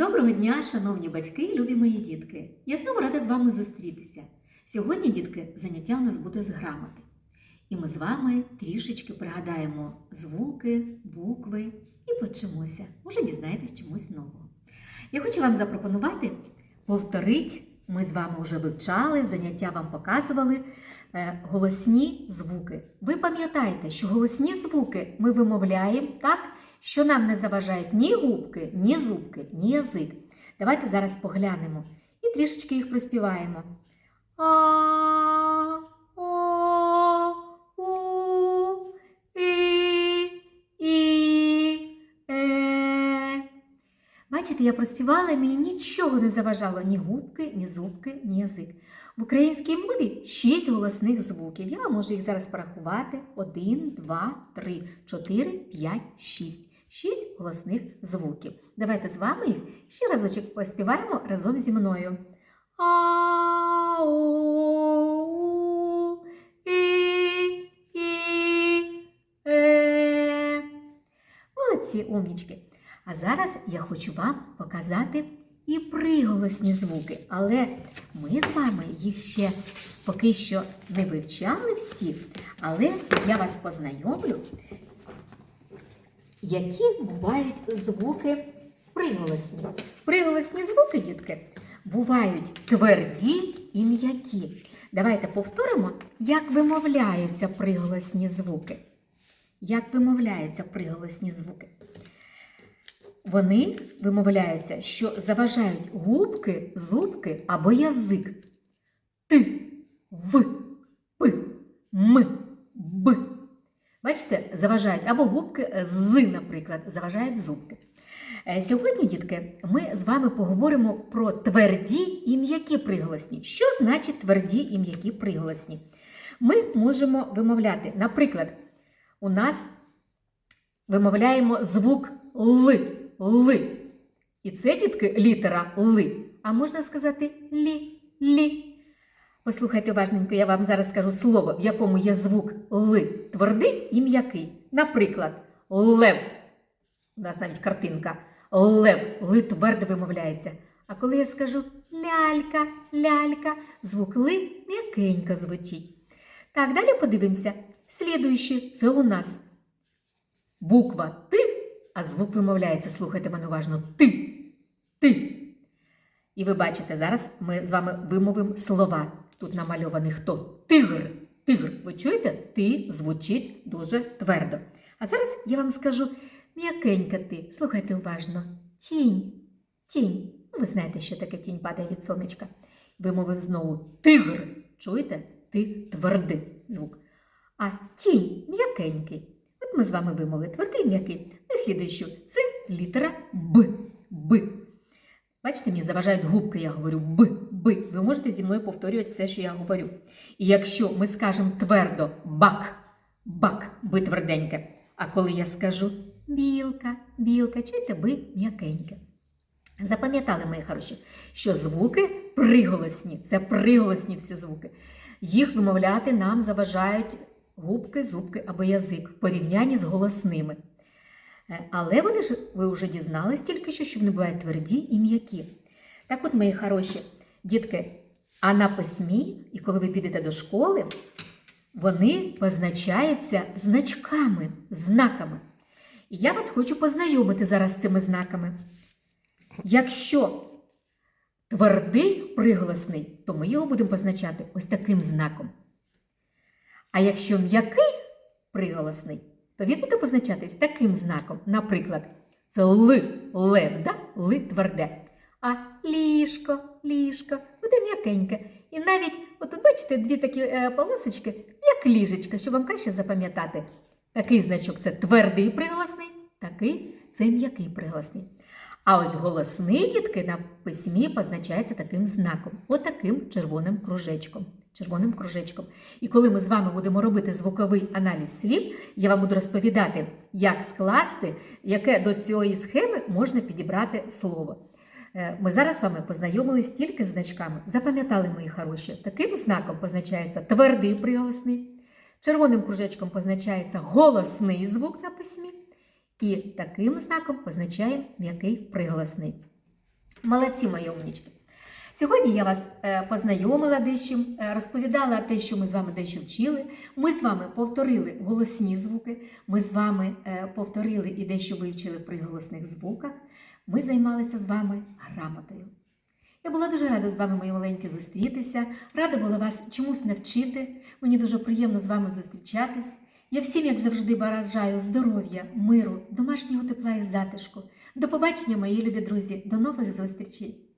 Доброго дня, шановні батьки і любі мої дітки! Я знову рада з вами зустрітися. Сьогодні, дітки, заняття у нас буде з грамоти. І ми з вами трішечки пригадаємо звуки, букви і почимося. Може, дізнаєтесь чомусь нового. Я хочу вам запропонувати повторити. Ми з вами вже вивчали, заняття вам показували е, голосні звуки. Ви пам'ятаєте, що голосні звуки ми вимовляємо так, що нам не заважають ні губки, ні зубки, ні язик. Давайте зараз поглянемо і трішечки їх приспіваємо. І, е. Бачите, я проспівала, і мені нічого не заважало ні губки, ні зубки, ні язик. В українській мові шість голосних звуків. Я можу їх зараз порахувати. Один, два, три, чотири, п'ять, шість. Шість голосних звуків. Давайте з вами їх ще разочок поспіваємо разом зі мною. А, е. Молодці, умнічки. А зараз я хочу вам показати і приголосні звуки, але ми з вами їх ще поки що не вивчали всі, але я вас познайомлю, які бувають звуки приголосні. Приголосні звуки, дітки, бувають тверді і м'які. Давайте повторимо, як вимовляються приголосні звуки. Як вимовляються приголосні звуки? Вони вимовляються, що заважають губки, зубки або язик. Ти, в, п, м, б. Бачите, заважають або губки е, з, наприклад, заважають зубки. Е, Сьогодні, дітки, ми з вами поговоримо про тверді і м'які приголосні. Що значить тверді і м'які приголосні? Ми можемо вимовляти, наприклад, у нас вимовляємо звук Л. Ли. І це, дітки, літера Ли. А можна сказати лі, лі. Послухайте уважненько, я вам зараз скажу слово, в якому є звук Ли. Твердий і м'який. Наприклад, лев. У нас навіть картинка. Лев. Ли твердо вимовляється. А коли я скажу лялька, лялька, звук Ли м'якенько звучить. Так, далі подивимося. Слідуючи, це у нас буква Ти. А звук вимовляється, слухайте мене уважно, ти, ти. І ви бачите, зараз ми з вами вимовимо слова. Тут намальований хто? Тигр. Тигр. Ви чуєте? Ти звучить дуже твердо. А зараз я вам скажу м'якенька ти. Слухайте уважно. Тінь. Тінь. Ну, ви знаєте, що таке тінь падає від сонечка. Вимовив знову тигр. Чуєте? Ти твердий звук. А тінь м'якенький. От ми з вами вимовили твердий м'який. Наслідуючу це літера Б. Б. Бачите, мені заважають губки, я говорю Б, Б. Ви можете зі мною повторювати все, що я говорю. І якщо ми скажемо твердо бак, бак, Б тверденьке. А коли я скажу білка, білка, чуєте Б м'якеньке. Запам'ятали, мої хороші, що звуки приголосні, це приголосні всі звуки. Їх вимовляти нам заважають губки, зубки або язик в порівнянні з голосними. Е, Але вони ж ви вже дізнались тільки що, що вони бувають тверді і м'які. Так от, мої хороші дітки, а на письмі, і коли ви підете до школи, вони позначаються значками, знаками. І я вас хочу познайомити зараз з цими знаками. Якщо твердий приголосний, то ми його будемо позначати ось таким знаком. А якщо м'який приголосний, то він буде позначатись таким знаком. Наприклад, це ли, лев, да? ли тверде. А ліжко, ліжко буде м'якеньке. І навіть, от бачите, дві такі е, полосочки, як ліжечко, щоб вам краще запам'ятати. Такий значок це твердий приголосний, такий це м'який приголосний. А ось голосний дітки на письмі позначається таким знаком, отаким червоним кружечком. Червоним кружечком. І коли ми з вами будемо робити звуковий аналіз слів, я вам буду розповідати, як скласти, яке до цієї схеми можна підібрати слово. Е, Ми зараз з вами познайомились тільки з значками. Запам'ятали мої хороші. Таким знаком позначається твердий приголосний, червоним кружечком позначається голосний звук на письмі. І таким знаком позначаємо м'який приголосний. Молодці, мої умнічки. Сьогодні я вас е, познайомила дещо, е, розповідала те, що ми з вами дещо вчили. Ми з вами повторили голосні звуки, ми з вами е, повторили і дещо вивчили при голосних звуках. Ми займалися з вами грамотою. Я була дуже рада з вами, мої маленькі, зустрітися. Рада була вас чомусь навчити. Мені дуже приємно з вами зустрічатись. Я всім, як завжди, бажаю здоров'я, миру, домашнього тепла і затишку. До побачення, мої любі друзі, до нових зустрічей!